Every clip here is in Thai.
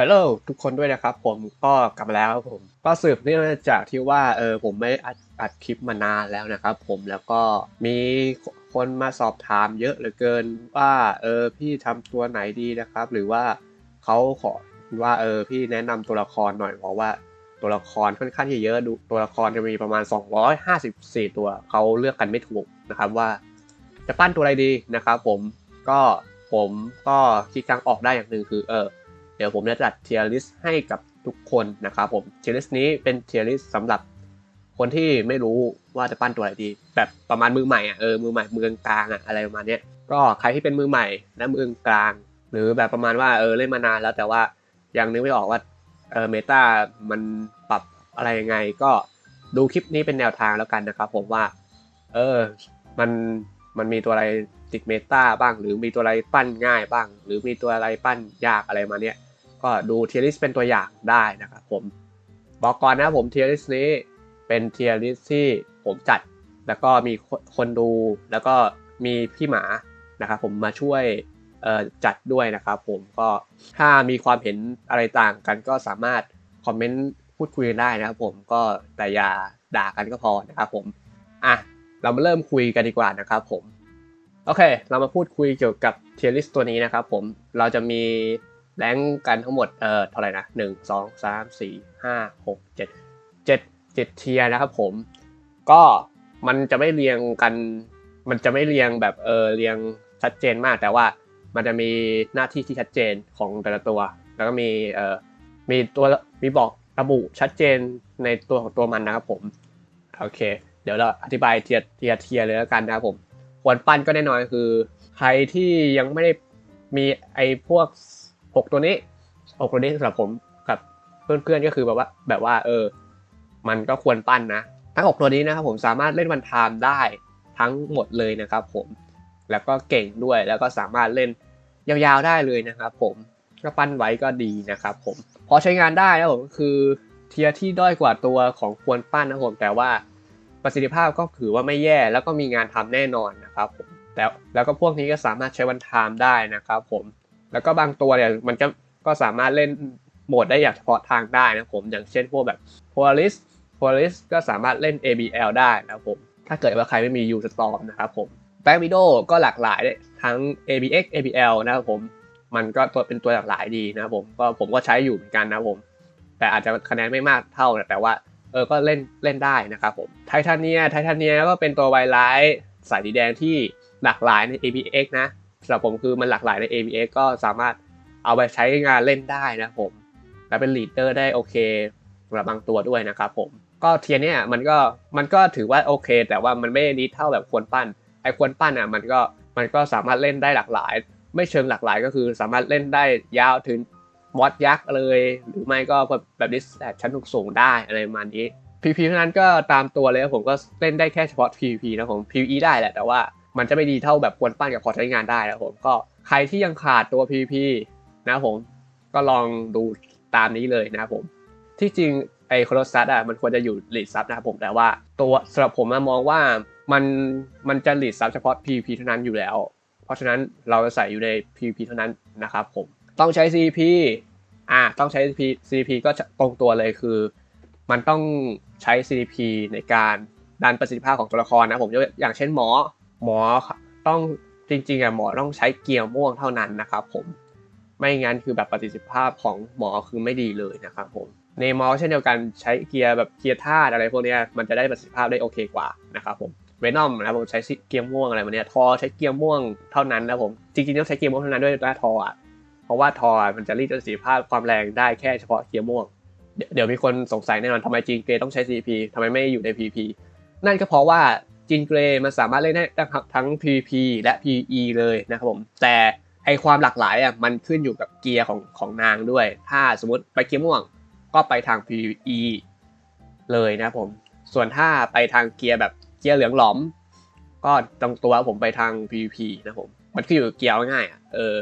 ฮัลโหลทุกคนด้วยนะครับ ผมก็กลับมาแล้วผม ก็สืบเนื่องจากที่ว่าเออผมไม่อัดคลิปมานานแล้วนะครับผมแล้วก็มีคนมาสอบถามเยอะเหลือเกินว่าเออพี่ทำตัวไหนดีนะครับ หรือว่าเขาขอว่าเออพี่แนะนำตัวละครหน่อยเพราะว่าตัวละครค่อนข้างที่เยอะดูตัวละครจะมีประมาณ 254 ตัวเขาเลือกกันไม่ถูกนะครับว่า จะปั้นตัวอะไรดีนะครับ ผมก็ผมก็คิดทางออกได้อย่างหนึ่งคือเออ เดี๋ยวผมจะจัดเทียร์ลิสต์ให้กับทุกคนนะครับผมเทียร์ลิสต์นี้เป็นเทียร์ลิสต์สำหรับคนที่ไม่รู้ว่าจะปั้นตัวอะไรดี แบบประมาณมือใหม่อะเออมือใหม่มือกลางอะอะไรประมาณเนี้ยก็ใครที่เป็นมือใหม่และมือกลาง หรือแบบประมาณว่าเออเล่นมานานแล้วแต่ว่ายังนึกไม่ออกว่าเออเมตามันปรับอะไรยังไง ก็ดูคลิปนี้เป็นแนวทางแล้วกันนะครับผมว่า เออมันมันมีตัวอะไรติดเมตาบ้าง หรือมีตัวอะไรปั้นง่ายบ้าง หรือมีตัวอะไรปั้นยากอะไรมาเนี้ย ก็ดูเทียริสเป็นตัวอย่างได้นะครับผมบอกก่อนนะผมเทียริสนี้เป็นเทียริสที่ผมจัด แล้วก็มีคนดูแล้วก็มีพี่หมานะครับผมมาช่วยจัดด้วยนะครับผมก็ถ้ามีความเห็นอะไรต่างกันก็สามารถคอมเมนต์พูดคุยกันได้นะครับผมก็แต่อย่าด่ากันก็พอนะครับผมอะเรามาเริ่มคุยกันดีกว่านะครับผมโอเค เรามาพูดคุยเกี่ยวกับเทียริสตัวนี้นะครับผมเราจะมี แรงกันทั้งหมดเอ่อเท่าไหร่นะหนึ่งสองสามสี่ห้าหกเจ็ดเจ็ดเจ็ดเทียนะครับผม ก็มันจะไม่เรียงกัน มันจะไม่เรียงแบบเออเรียงชัดเจนมาก แต่ว่ามันจะมีหน้าที่ที่ชัดเจนของแต่ละตัว แล้วก็มีเอ่อมีตัวมีบอกระบุชัดเจนในตัวของตัวมันนะครับผมโอเค เดี๋ยวเราอธิบายเทียเทียเทียเลยแล้วกันนะครับผมควรปั้นก็แน่นอนคือ ใครที่ยังไม่ได้มีไอ้พวก หกตัวนี้หกตัวนี้สำหรับผมกับเพื่อนๆก็คือแบบว่า แบบว่าเออ มันก็ควรปั้นนะ ทั้งหกตัวนี้นะครับผมสามารถเล่นวันไทม์ได้ทั้งหมดเลยนะครับผมแล้วก็เก่งด้วยแล้วก็สามารถเล่นยาวๆได้เลยนะครับผมก็ปั้นไว้ก็ดีนะครับผมพอใช้งานได้นะผมคือเทียที่ด้อยกว่าตัวของควรปั้นนะผมแต่ว่าประสิทธิภาพก็ถือว่าไม่แย่แล้วก็มีงานทำแน่นอนนะครับผมแต่แล้วก็พวกนี้ก็สามารถใช้วันไทม์ได้นะครับผม แล้วก็บางตัวเนี่ยมันก็ก็สามารถเล่นโหมดได้อย่างเฉพาะทางได้นะผมอย่างเช่นพวกแบบ Polaris Polaris ก็สามารถเล่น ABL ได้นะครับผม ถ้าเกิดว่าใครไม่มี U Storm นะครับผม Back Widow ก็หลากหลายทั้ง ABX ABL นะครับผมมันก็ตัวเป็นตัวหลากหลายดีนะครับผมก็ผมก็ใช้อยู่เหมือนกันนะครับผม แต่อาจจะคะแนนไม่มากเท่าแต่ว่าเออก็เล่นเล่นได้นะครับผมไททาเนียไททาเนียก็เป็นตัวไวไลท์สายสีแดงที่หลากหลายใน ABX นะ สำหรับผมคือมันหลากหลายใน ABX ก็สามารถเอาไปใช้งานเล่นได้นะผม และเป็นลีดเดอร์ได้โอเคสำหรับบางตัวด้วยนะครับผม ก็เทียเนี่ยมันก็มันก็ถือว่าโอเค แต่ว่ามันไม่ดีเท่าแบบควรปั้น ไอ้ควรปั้นอะมันก็มันก็สามารถเล่นได้หลากหลาย ไม่เชิงหลากหลายก็คือสามารถเล่นได้ยาวถึงมอสยักษ์เลย หรือไม่ก็แบบดิสแตชั้นสูงได้อะไรประมาณนี้ PVP เท่านั้นก็ตามตัวเลยผมก็เล่นได้แค่เฉพาะ PVP นะผม PVE ได้แหละแต่ว่า มันจะไม่ดีเท่าแบบควรปั้นกับพอใช้งานได้นะผมก็ใครที่ยังขาดตัว PVP นะผมก็ลองดูตามนี้เลยนะผมที่จริงไอโคโรซัสอะมันควรจะอยู่ลีดซับนะครับผมแต่ว่าตัวสำหรับผมมองว่ามันมันจะลีดซับเฉพาะ PVP เท่านั้นอยู่แล้ว เพราะฉะนั้นเราจะใส่อยู่ใน PVP เท่านั้นนะครับผมต้องใช้ CP อ่าต้องใช้ CP ก็ตรงตัวเลยคือ มันต้องใช้ CP ในการดันประสิทธิภาพของตัวละครนะผมอย่างเช่นหมอ หมอต้องจริงๆอะหมอต้องใช้เกียร์ม่วงเท่านั้นนะครับผมไม่งั้นคือแบบประสิทธิภาพของหมอคือไม่ดีเลยนะครับผมในมอเช่นเดียวกันใช้เกียร์แบบเกียร์ธาตุอะไรพวกนี้มันจะได้ประสิทธิภาพได้โอเคกว่านะครับผมเวนอมนะผมใช้เกียร์ม่วงอะไรพวกนี้ทอใช้เกียร์ม่วงเท่านั้นนะผมจริงๆต้องใช้เกียร์ม่วงเท่านั้นด้วยนะทออะเพราะว่าทอมันจะรีดประสิทธิภาพความแรงได้แค่เฉพาะเกียร์ม่วง เดี๋ยวมีคนสงสัยแน่นอนทำไมจีนเกรต้องใช้ CP ทำไมไม่อยู่ใน PP นั่นก็เพราะว่า จินเกรมันสามารถเล่นได้ทั้ง PVP และ PE เลยนะครับผมแต่ไอความหลากหลายอะมันขึ้นอยู่กับเกียร์ของของนางด้วย ถ้าสมมติไปเกียร์ม่วงก็ไปทาง PVE เลยนะผม ส่วนถ้าไปทางเกียร์แบบเกียร์เหลืองหลอม ก็ตรงตัวผมไปทาง PVP นะผม มันขึ้นอยู่กับเกียร์ง่ายอะเออ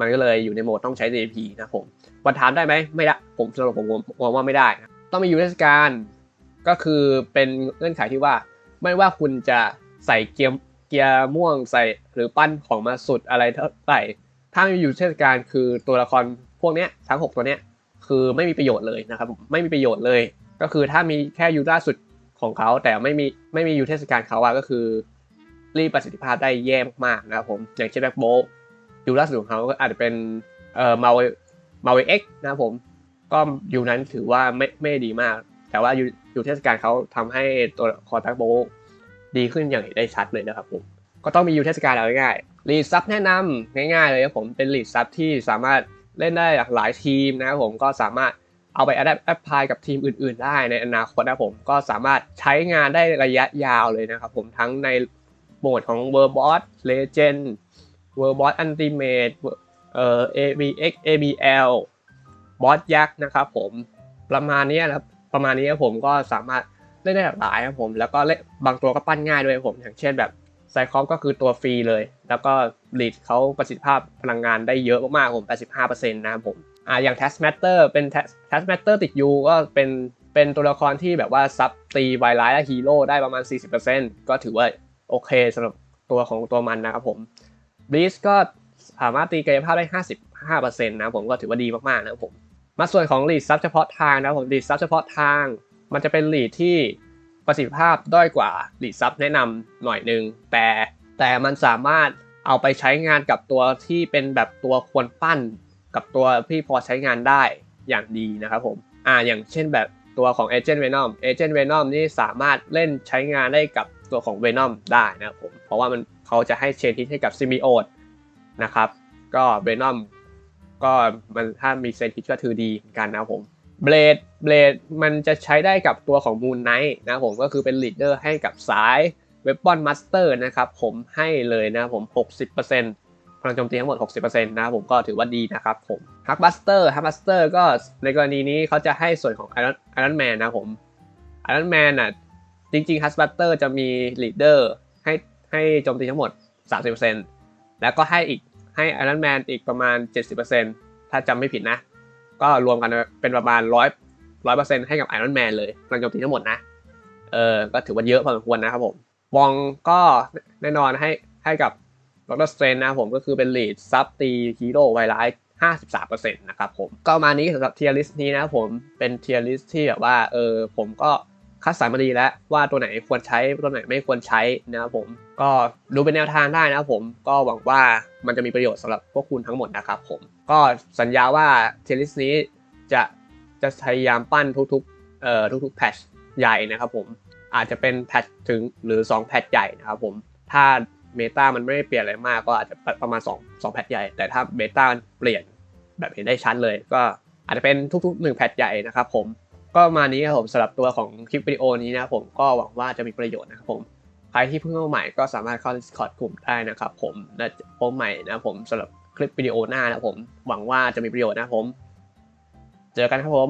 มันก็เลยอยู่ในโหมดต้องใช้ CP นะผมวันถามได้ไหมไม่ได้ผมสำหรับผมมองว่าไม่ได้นะต้องมียูเทศกาลก็คือเป็นเงื่อนไขที่ว่า ไม่ว่าคุณจะใส่เกียร์เกียร์ม่วงใส่หรือปั้นของมาสุดอะไรเท่าไหร่ถ้ามีอยู่เทศกาลคือตัวละครพวกเนี้ยทั้ง 6 ตัวเนี้ยคือไม่มีประโยชน์เลยนะครับไม่มีประโยชน์เลย ก็คือถ้ามีแค่ยูล่าสุดของเขาแต่ไม่มีไม่มียูเทศกาลเขาอะก็คือ รีบประสิทธิภาพได้แย่มากๆนะครับผมอย่างเช่นแบ็คโบยูล่าสุดของเขาก็อาจจะเป็นเอ่อมาเวมาเวเอ็กนะครับผมก็ยูนั้นถือว่าไม่ไม่ดีมาก แต่ว่ายูยูเทศกาลเขาทำให้ตัวคอร์ตักโบดีขึ้นอย่างเห็นได้ชัดเลยนะครับผมก็ต้องมียูเทศกาลเอาง่ายๆลีดซับแนะนำง่ายๆเลยครับผมเป็นลีดซับที่สามารถเล่นได้หลากหลายทีมนะครับผมก็สามารถเอาไป adapt apply กับทีมอื่น ๆ ได้ในอนาคตนะผมก็สามารถใช้งานได้ระยะยาวเลยนะครับผมทั้งในโหมดของ World Boss Legend World Boss Ultimate เอ่อ ABX ABL บอสยักษ์นะครับผมประมาณนี้นะครับ ประมาณนี้ครับผมก็สามารถเล่นได้หลากหลายครับผม แล้วก็เล่นบางตัวก็ปั้นง่ายด้วยครับผม อย่างเช่นแบบไซคอมก็คือตัวฟรีเลย แล้วก็ลีดเขาประสิทธิภาพพลังงานได้เยอะมากๆผม 85%นะครับผมอ่าอย่าง t a s m a t t e r เป็น t a s m a t t e r ติดยูก็เป็นเป็นตัวละครที่แบบว่าซับตีไวไลท์และฮีโร่ได้ประมาณ 40%ก็ถือว่าโอเคสำหรับตัวของตัวมันนะครับผมบลีสก็สามารถตีกายภาพได้ 55%นะครับผมก็ถือว่าดีมากๆนะครับผม มาส่วนของลีดซับเฉพาะทางนะครับผมลีดซับเฉพาะทาง มันจะเป็นลีดที่ประสิทธิภาพด้อยกว่าลีดซับแนะนำหน่อยนึง แต่แต่มันสามารถเอาไปใช้งานกับตัวที่เป็นแบบตัวควรปั้น กับตัวที่พอใช้งานได้อย่างดีนะครับผมอ่าอย่างเช่นแบบตัวของ Agent Venom Agent Venom นี่สามารถเล่นใช้งานได้กับตัวของ Venom ได้นะครับผมเพราะว่ามันเขาจะให้เชนทิสให้กับ Symbiote นะครับก็ Venom ก็มันถ้ามีเซนทิชก็ถือดีเหมือนกันนะผมเบลดเบลดมันจะใช้ได้กับตัวของ Moon Knight นะผมก็คือเป็นลีดเดอร์ให้กับสาย Weapon Master นะครับผมให้เลยนะผม 60%พลังโจมตีทั้งหมด 60%นะครับผมก็ถือว่าดีนะครับผม Hulk Buster Hulk Buster ก็ในกรณีนี้เขาจะให้ส่วนของ Iron Iron Man นะครับผม Iron Man น่ะจริงๆ Hulk Buster จะมีลีดเดอร์ให้ให้โจมตีทั้งหมด 30%แล้วก็ให้อีก ให้ Iron Man อีกประมาณ 70%ถ้าจำไม่ผิดนะ ก็รวมกันเป็นประมาณ 100 100%ให้กับ Iron Man เลยพลังโจมตีทั้งหมดนะเออก็ถือว่าเยอะพอสมควรนะครับผมวองก็แน่นอนให้ให้กับดรสเตรนนะผมก็คือเป็นลีดซับตีฮีโร่ไวไลท์53%นะครับผมก็มานี้สำหรับเทียร์ลิสต์นี้นะผมเป็นเทียร์ลิสต์ที่แบบว่าเออผมก็ คัดสรรมาดีแล้วว่าตัวไหนควรใช้ตัวไหนไม่ควรใช้นะครับผม ก็ดูเป็นแนวทางได้นะครับผมก็หวังว่ามันจะมีประโยชน์สำหรับพวกคุณทั้งหมดนะครับผม ก็สัญญาว่าเทลิสนี้จะจะพยายามปั้นทุกๆเอ่อทุกๆแพทช์ใหญ่นะครับผมอาจจะเป็นแพทช์ถึงหรือ 2 แพทช์ใหญ่นะครับผมถ้าเมตามันไม่ได้เปลี่ยนอะไรมากก็อาจจะประมาณ 2 2แพทช์ใหญ่ แต่ถ้าเมตามันเปลี่ยนแบบเห็นได้ชัดเลย ก็อาจจะเป็นทุกๆ1แพทช์ใหญ่นะครับผม ก็มานี้ครับผมสำหรับตัวของคลิปวิดีโอนี้นะผมก็หวังว่าจะมีประโยชน์นะครับผมใครที่เพิ่งเข้าใหม่ก็สามารถเข้า Discord กลุ่มได้นะครับผมและพบใหม่นะผมสำหรับคลิปวิดีโอหน้านะผม หวังว่าจะมีประโยชน์นะครับผม เจอกันครับผม